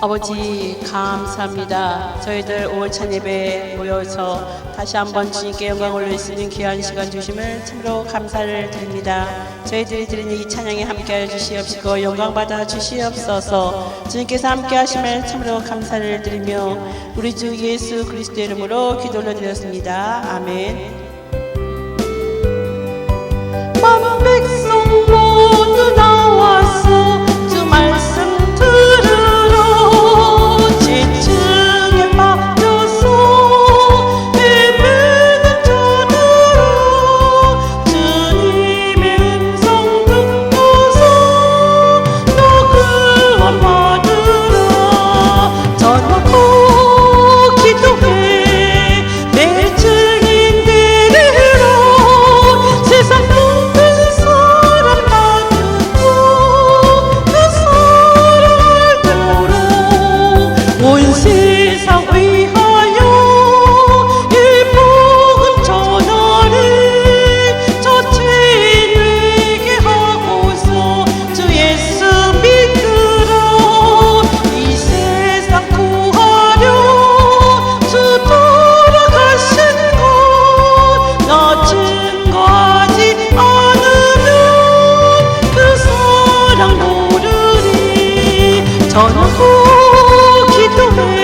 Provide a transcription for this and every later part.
아버지 감사합니다. 저희들 5월찬 예배에 모여서 다시 한번 주님께 영광 올릴 수 있는 귀한 시간 주심을 참으로 감사를 드립니다. 저희들이 드리는 이 찬양에 함께하여 주시옵시고 영광 받아 주시옵소서. 주님께서 함께하심을 참으로 감사를 드리며 우리 주 예수 그리스도 이름으로 기도 올려드렸습니다. 아멘. คิดตัวง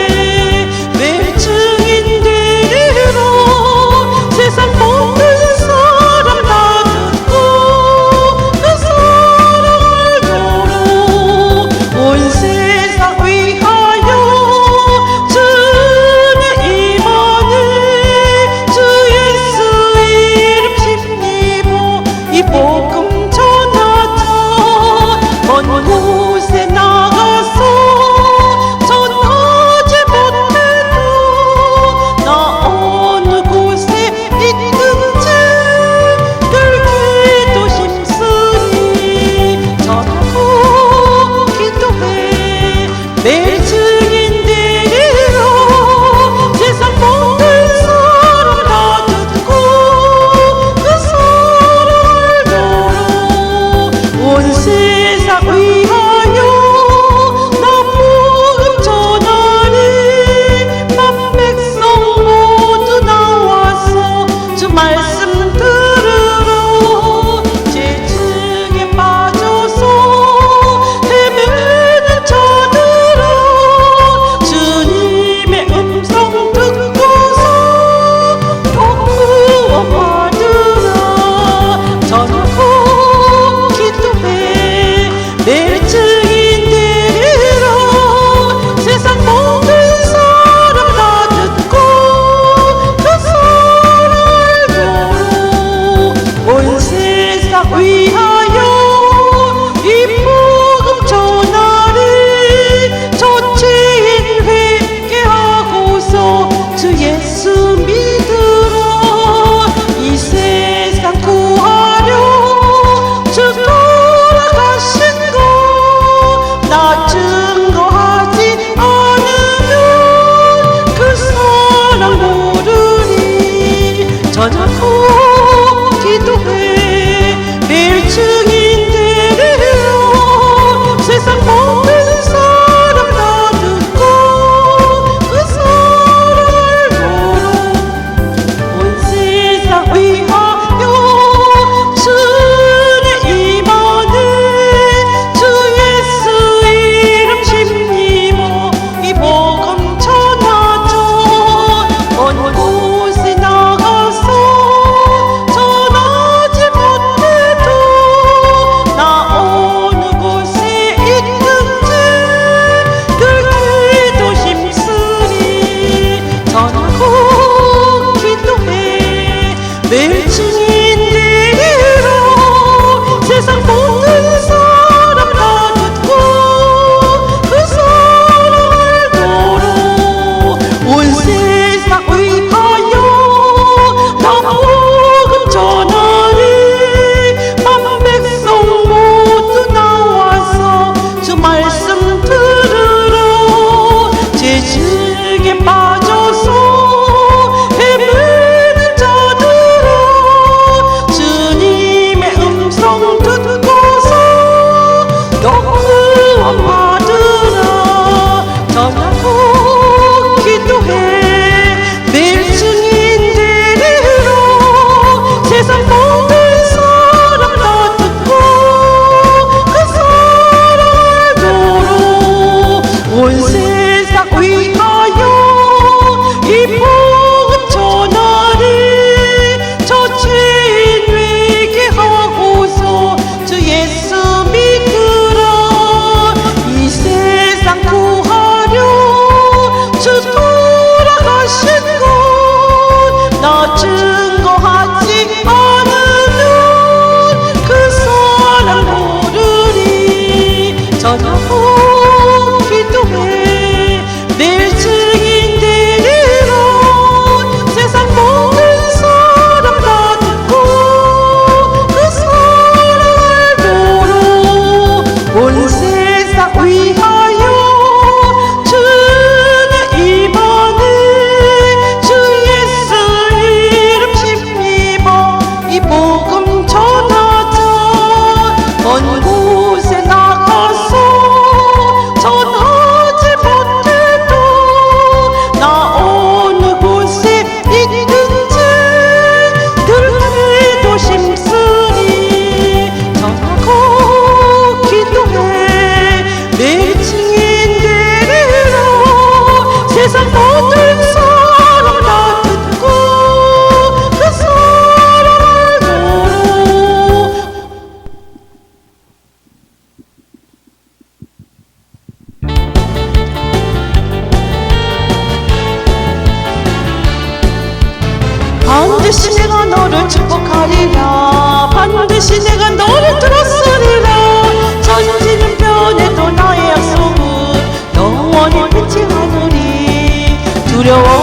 두려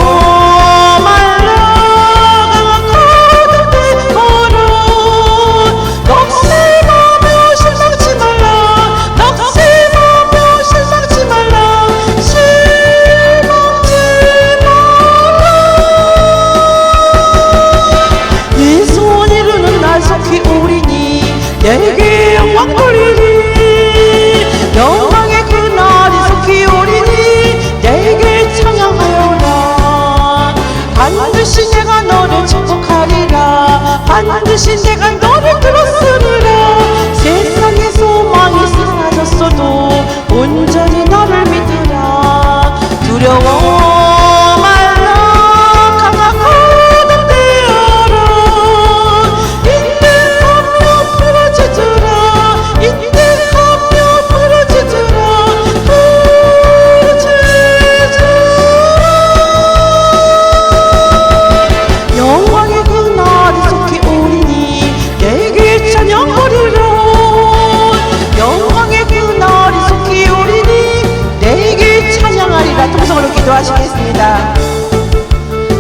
축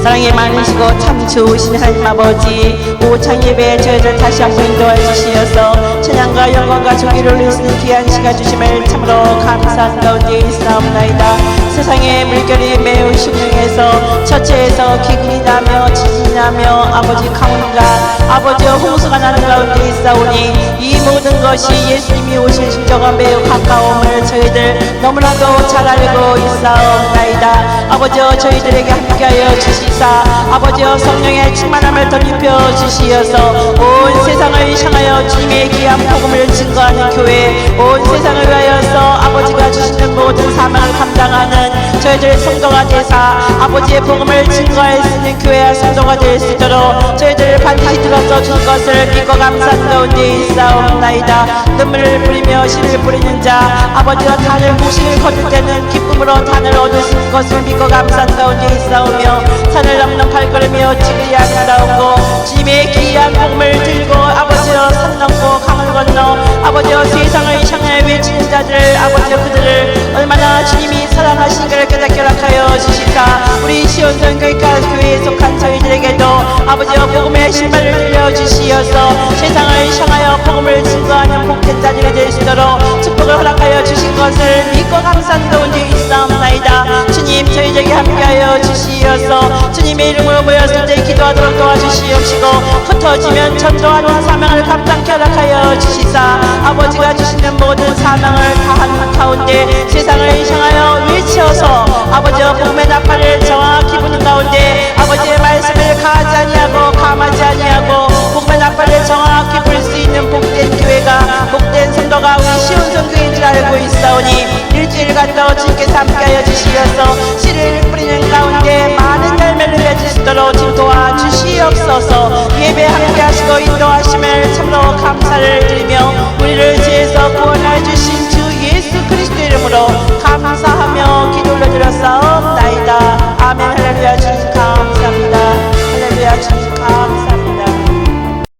사랑이 많으시고 참 좋으신 하나님 아버지 오창 예배에 저희들 다시 한번 인도하여 주시어서 찬양과 영광과 존귀를 누리시는 귀한 시간 주심을 참으로 감사한 가운데 있사옵나이다. 세상의 물결이 매우 흉흉해서 처체에서 기근이 나며 지진이 나며 아버지 강운과 아버지의 홍수가 나는 가운데 있사오니 이 모든 것이 예수님이 오실 시점과 매우 가까움을 저희들 너무나도 잘 알고 있사옵나이다. 아버지여 저희들에게 함께하여 주시 사 아버지여 성령의 충만함을 덧입혀 주시어서 온 세상을 향하여 주님의 귀한 복음을 증거하는 교회 온 세상을 위하여서 아버지가 주시는 모든 사명을 감당하는 저희들 성도가 되사 아버지의 복음을 증거할 수 있는 교회와 성도가 될 수 있도록 저희들 반드시 들어서 줄 것을 믿고 감사한 가운데 있사옵나이다. 눈물을 뿌리며 씨를 뿌리는 자 아버지와 단을 무신을 거둘 때는 기쁨으로 단을 얻을 수 있는 것을 믿고 감사한 가운데 있사오며 산을 넘는 발걸음이여 지그리 아름다우고 주님의 귀한 복음을 들고 아버지여 산 넘고 강을 건너 아버지여 세상을 향해 외치는 자들 아버지여 그들을 얼마나 주님이 사랑하시기를 깨 닫게 하여 주시사 우리 시온선 교회가 교회에 속한 저희들에게도 아버지여 복음의 신발을 들려주시어서 세상을 향하여 복음을 증거하는 복된 자들이 될 수 있도록 축복을 허락하여 주신 것을 믿고 감사한 가운데 있사옵나이다. 주님 저희에게 함께하여 주시어서 주님의 이름으로 모였을 때 기도하도록 도와주시옵시고 흩어지면 전도하는 사명을 감당케 허락하여 주시사 아버지가 주시는 모든 사명을 다하는 가운데 세상을 향하여 외치어서 아버지와 복음의 나팔을 정확히 부는 가운데 아버지의 말씀을 가하지 아니하고 감하지 아니하고 복음의 나팔을 정확히 불 수 있는 복된 교회가 복된 성도가 우리 쉬운 성교인 줄 알고 있사오니 일주일간도 주님께서 함께하여 주시어서 씨를 뿌리는 가운데 많은 열매를 맺으시도록 지금 도와주시옵소서. 예배 함께하시고 인도하심을 참으로 감사를 드리며 우리를 죄에서 구원해 주신 주 예수 그리스도 이름으로 감사합니다. rasa om